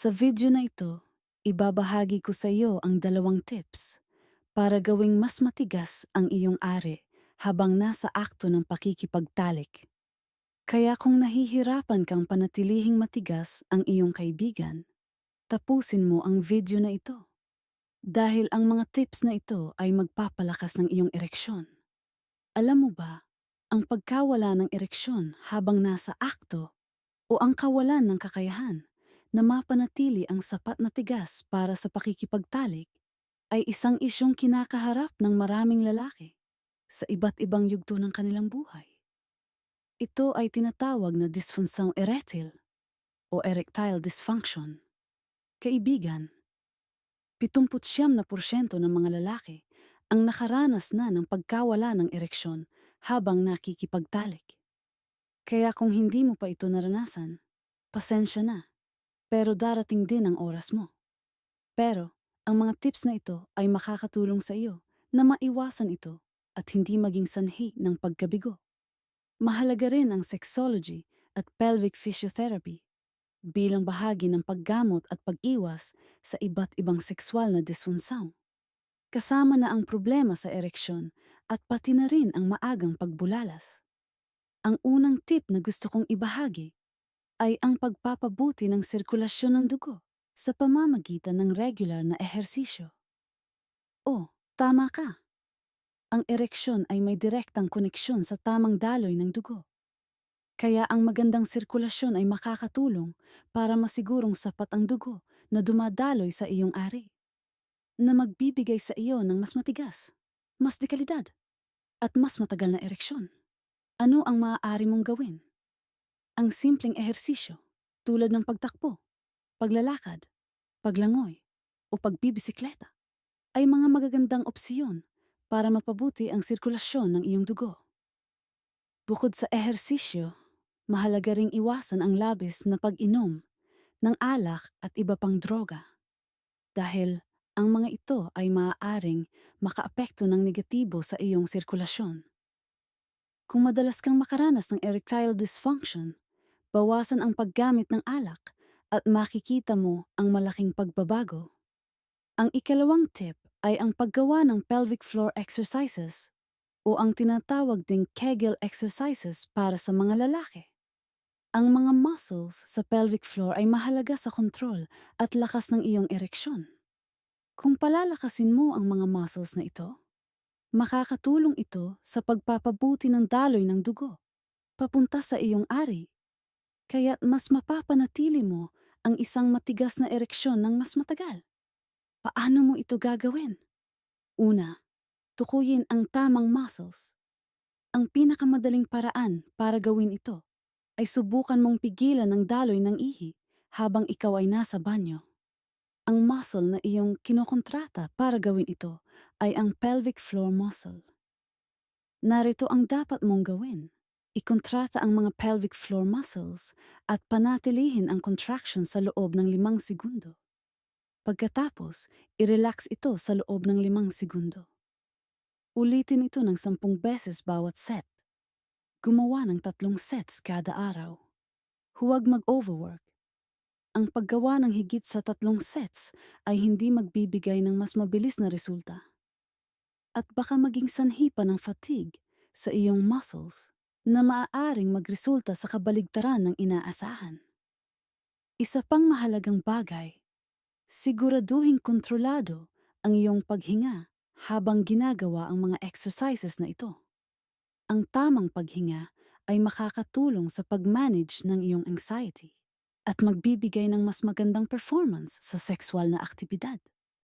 Sa video na ito, ibabahagi ko sa iyo ang dalawang tips para gawing mas matigas ang iyong ari habang nasa akto ng pakikipagtalik. Kaya kung nahihirapan kang panatilihing matigas ang iyong kaibigan, tapusin mo ang video na ito. Dahil ang mga tips na ito ay magpapalakas ng iyong ereksyon. Alam mo ba, ang pagkawala ng ereksyon habang nasa akto o ang kawalan ng kakayahan na mapanatili ang sapat na tigas para sa pakikipagtalik ay isang isyong kinakaharap ng maraming lalaki sa iba't ibang yugto ng kanilang buhay. Ito ay tinatawag na dysfunction erectile o erectile dysfunction. Kaibigan, 79 na porsyento ng mga lalaki ang nakaranas na ng pagkawala ng ereksyon habang nakikipagtalik. Kaya kung hindi mo pa ito naranasan, pasensya na. Pero darating din ang oras mo. Pero, ang mga tips na ito ay makakatulong sa iyo na maiwasan ito at hindi maging sanhi ng pagkabigo. Mahalaga rin ang sexology at pelvic physiotherapy bilang bahagi ng paggamot at pag-iwas sa iba't ibang sexual na disfunsaw. Kasama na ang problema sa ereksyon at pati na rin ang maagang pagbulalas. Ang unang tip na gusto kong ibahagi ay ang pagpapabuti ng sirkulasyon ng dugo sa pamamagitan ng regular na ehersisyo. Oh, tama ka. Ang ereksyon ay may direktang koneksyon sa tamang daloy ng dugo. Kaya ang magandang sirkulasyon ay makakatulong para masigurong sapat ang dugo na dumadaloy sa iyong ari. Na magbibigay sa iyo ng mas matigas, mas dekalidad, at mas matagal na ereksyon. Ano ang maaari mong gawin? Ang simpleng ehersisyo tulad ng pagtakbo, paglalakad, paglangoy, o pagbibisikleta ay mga magagandang opsyon para mapabuti ang sirkulasyon ng iyong dugo. Bukod sa ehersisyo, mahalaga ring iwasan ang labis na pag-inom ng alak at iba pang droga. Dahil ang mga ito ay maaaring makaapekto ng negatibo sa iyong sirkulasyon. Kung madalas kang makaranas ng erectile dysfunction, bawasan ang paggamit ng alak at makikita mo ang malaking pagbabago. Ang ikalawang tip ay ang paggawa ng pelvic floor exercises o ang tinatawag ding Kegel exercises para sa mga lalaki. Ang mga muscles sa pelvic floor ay mahalaga sa kontrol at lakas ng iyong ereksyon. Kung palalakasin mo ang mga muscles na ito, makakatulong ito sa pagpapabuti ng daloy ng dugo papunta sa iyong ari. Kaya't mas mapapanatili mo ang isang matigas na ereksyon ng mas matagal. Paano mo ito gagawin? Una, tukuyin ang tamang muscles. Ang pinakamadaling paraan para gawin ito ay subukan mong pigilan ang daloy ng ihi habang ikaw ay nasa banyo. Ang muscle na iyong kinokontrata para gawin ito ay ang pelvic floor muscle. Narito ang dapat mong gawin. Ikontrata ang mga pelvic floor muscles at panatilihin ang contraction sa loob ng limang segundo. Pagkatapos, i-relax ito sa loob ng limang segundo. Ulitin ito ng sampung beses bawat set. Gumawa ng tatlong sets kada araw. Huwag mag-overwork. Ang paggawa ng higit sa tatlong sets ay hindi magbibigay ng mas mabilis na resulta. At baka maging sanhi pa ng fatigue sa iyong muscles na maaaring magresulta sa kabaligtaran ng inaasahan. Isa pang mahalagang bagay, siguraduhin kontrolado ang iyong paghinga habang ginagawa ang mga exercises na ito. Ang tamang paghinga ay makakatulong sa pag-manage ng iyong anxiety at magbibigay ng mas magandang performance sa sexual na aktibidad.